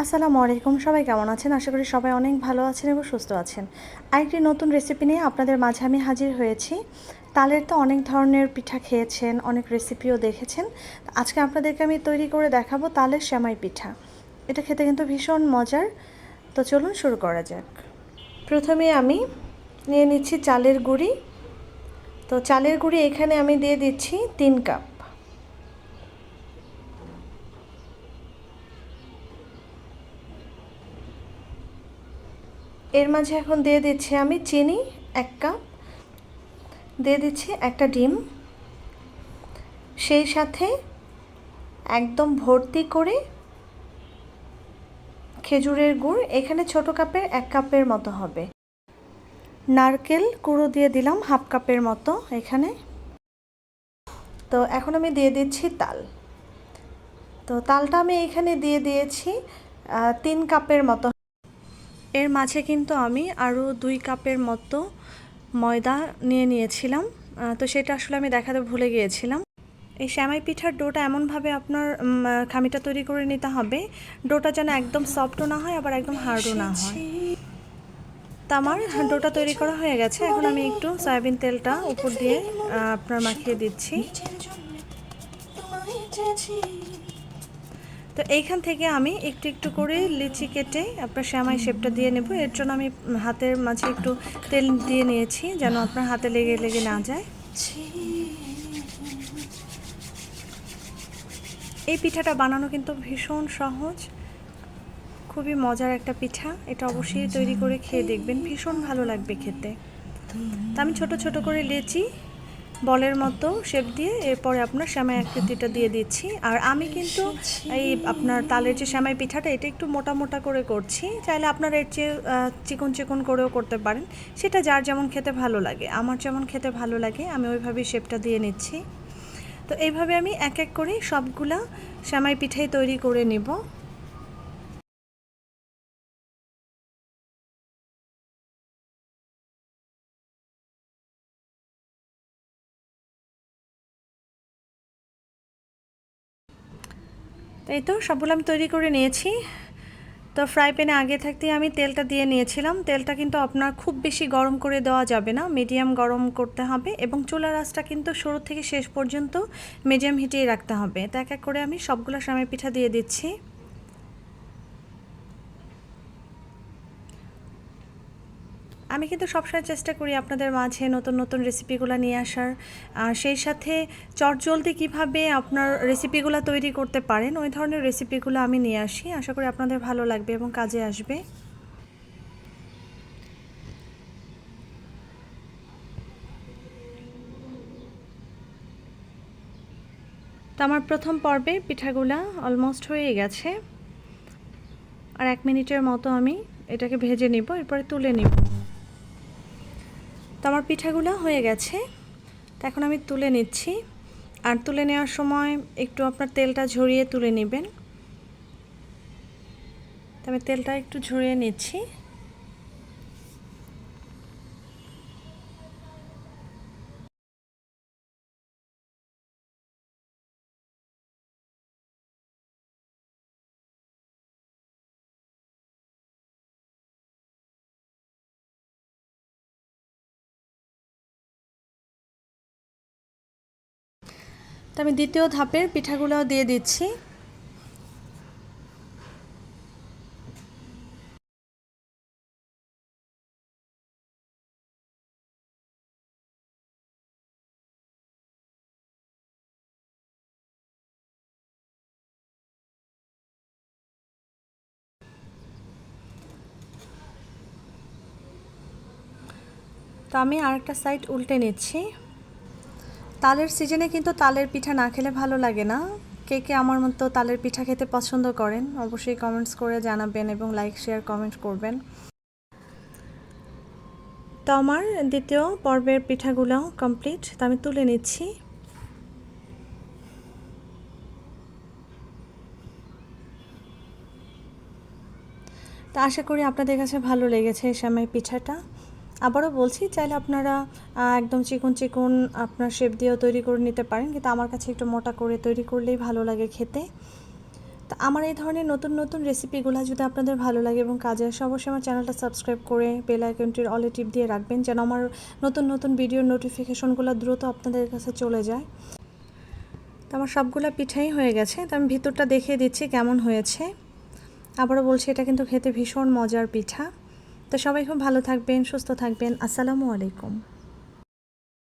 আসসালামু আলাইকুম। সবাই কেমন আছেন? আশা করি সবাই অনেক ভালো আছেন এবং সুস্থ আছেন। আরেকটি নতুন রেসিপি নিয়ে আপনাদের মাঝে আমি হাজির হয়েছি। তালের তো অনেক ধরনের পিঠা খেয়েছেন, অনেক রেসিপিও দেখেছেন। আজকে আপনাদেরকে আমি তৈরি করে দেখাবো তালের শ্যামাই পিঠা। এটা খেতে কিন্তু ভীষণ মজার। তো চলুন শুরু করা যাক। প্রথমে আমি নিয়ে নিচ্ছি চালের গুঁড়ি। তো চালের গুঁড়ি এখানে আমি দিয়ে দিচ্ছি তিন কাপ। এর মাঝে এখন দিয়ে দিচ্ছি আমি চিনি এক কাপ। দিয়ে দিচ্ছি একটা ডিম। সেই সাথে একদম ভর্তি করে খেজুরের গুড়, এখানে ছোট কাপের এক কাপের মতো হবে। নারকেল কুড়ো দিয়ে দিলাম হাফ কাপের মতো এখানে। তো এখন আমি দিয়ে দিচ্ছি তাল। তো তালটা আমি এখানে দিয়ে দিয়েছি তিন কাপের মতো এর মাঝে কিন্তু আমি আরও দুই কাপের মতো ময়দা নিয়ে নিয়েছিলাম। তো সেটা আসলে আমি দেখাতে ভুলে গিয়েছিলাম। এই শ্যামাই পিঠার ডোটা এমনভাবে আপনার খামিটা তৈরি করে নিতে হবে। ডোটা যেন একদম সফটও না হয়, আবার একদম হার্ডও না হয়। তা আমার ডোটা তৈরি করা হয়ে গেছে। এখন আমি একটু সয়াবিন তেলটা উপর দিয়ে আপনার মাখিয়ে দিচ্ছি। তো এইখান থেকে আমি একটু একটু করে লিচি কেটে আপনার শ্যামাই শেপটা দিয়ে নেব। এর জন্য আমি হাতের মাঝে একটু তেল দিয়ে নিয়েছি যেন আপনার হাতে লেগে লেগে না যায়। এই পিঠাটা বানানো কিন্তু ভীষণ সহজ। খুবই মজার একটা পিঠা। এটা অবশ্যই তৈরি করে খেয়ে দেখবেন। ভীষণ ভালো লাগবে খেতে। তা আমি ছোট ছোট করে লেচি বলের মতো শেপ দিয়ে এরপরে আপনার শ্যামাই আকৃতিটা দিয়ে দিচ্ছি। আর আমি কিন্তু এই আপনার তালের যে শ্যামাই পিঠাটা এটা একটু মোটা মোটা করে করছি। চাইলে আপনারা এর চেয়ে চিকন চিকন করেও করতে পারেন। সেটা যার যেমন খেতে ভালো লাগে। আমার যেমন খেতে ভালো লাগে আমি ওইভাবেই শেপটা দিয়ে নিচ্ছি। তো এইভাবে আমি এক এক করে সবগুলা শ্যামাই পিঠাই তৈরি করে নিব। এই তো সবগুলো আমি তৈরি করে নিয়েছি। তো ফ্রাই প্যানে আগে থাকতেই আমি তেলটা দিয়ে নিয়েছিলাম। তেলটা কিন্তু আপনার খুব বেশি গরম করে দেওয়া যাবে না। মিডিয়াম গরম করতে হবে এবং চুলার আঁচটা কিন্তু শুরু থেকে শেষ পর্যন্ত মিডিয়াম হিটেই রাখতে হবে। তো এক এক করে আমি সবগুলো সামের পিঠা দিয়ে দিচ্ছি। আমি কিন্তু সবসময় চেষ্টা করি আপনাদের মাঝে নতুন নতুন রেসিপিগুলো নিয়ে আসার। আর সেই সাথে চটজলদি কীভাবে আপনার রেসিপিগুলো তৈরি করতে পারেন, ওই ধরনের রেসিপিগুলো আমি নিয়ে আসি। আশা করি আপনাদের ভালো লাগবে এবং কাজে আসবে। তো আমার প্রথম পর্বে পিঠাগুলা অলমোস্ট হয়ে গেছে। আর এক মিনিটের মতো আমি এটাকে ভেজে নিব, এরপরে তুলে নিব। তো আমার পিঠাগুলো হয়ে গেছে। তো এখন আমি তুলে নিচ্ছি। আর তুলে নেওয়ার সময় একটু আপনার তেলটা ঝরিয়ে তুলে নেবেন। তো আমি তেলটা একটু ঝরিয়ে নিচ্ছি। তো আমি দ্বিতীয় ধাপের পিঠাগুলো দিয়ে দিচ্ছি। তো আমি আরেকটা সাইড উল্টে নিচ্ছি। তালের সিজনে কিন্তু তালের পিঠা না খেলে ভালো লাগে না। কে কে আমার মতো তালের পিঠা খেতে পছন্দ করেন, অবশ্যই কমেন্টস করে জানাবেন এবং লাইক শেয়ার কমেন্ট করবেন। তো আমার দ্বিতীয় পর্বের পিঠাগুলো কমপ্লিট তো আমি তুলে নিচ্ছি। তো আশা করি আপনাদের কাছে ভালো লেগেছে এই সময় পিঠাটা। আবারও বলছি, চাইলে আপনারা একদম চিকন চিকন আপনার শেপ দিয়েও তৈরি করে নিতে পারেন, কিন্তু আমার কাছে একটু মোটা করে তৈরি করলেই ভালো লাগে খেতে। তো আমার এই ধরনের নতুন নতুন রেসিপিগুলো যদি আপনাদের ভালো লাগে এবং কাজে আসে, অবশ্যই আমার চ্যানেলটা সাবস্ক্রাইব করে বেল আইকনটির অলে টিপ দিয়ে রাখবেন, যেন আমার নতুন নতুন ভিডিওর নোটিফিকেশনগুলো দ্রুত আপনাদের কাছে চলে যায়। তো আমার সবগুলো পিঠাই হয়ে গেছে, তো আমি ভিতরটা দেখিয়ে দিচ্ছি কেমন হয়েছে। আবারও বলছি, এটা কিন্তু খেতে ভীষণ মজার পিঠা। তো সবাই খুব ভালো থাকবেন সুস্থ থাকবেন। আসসালামু আলাইকুম।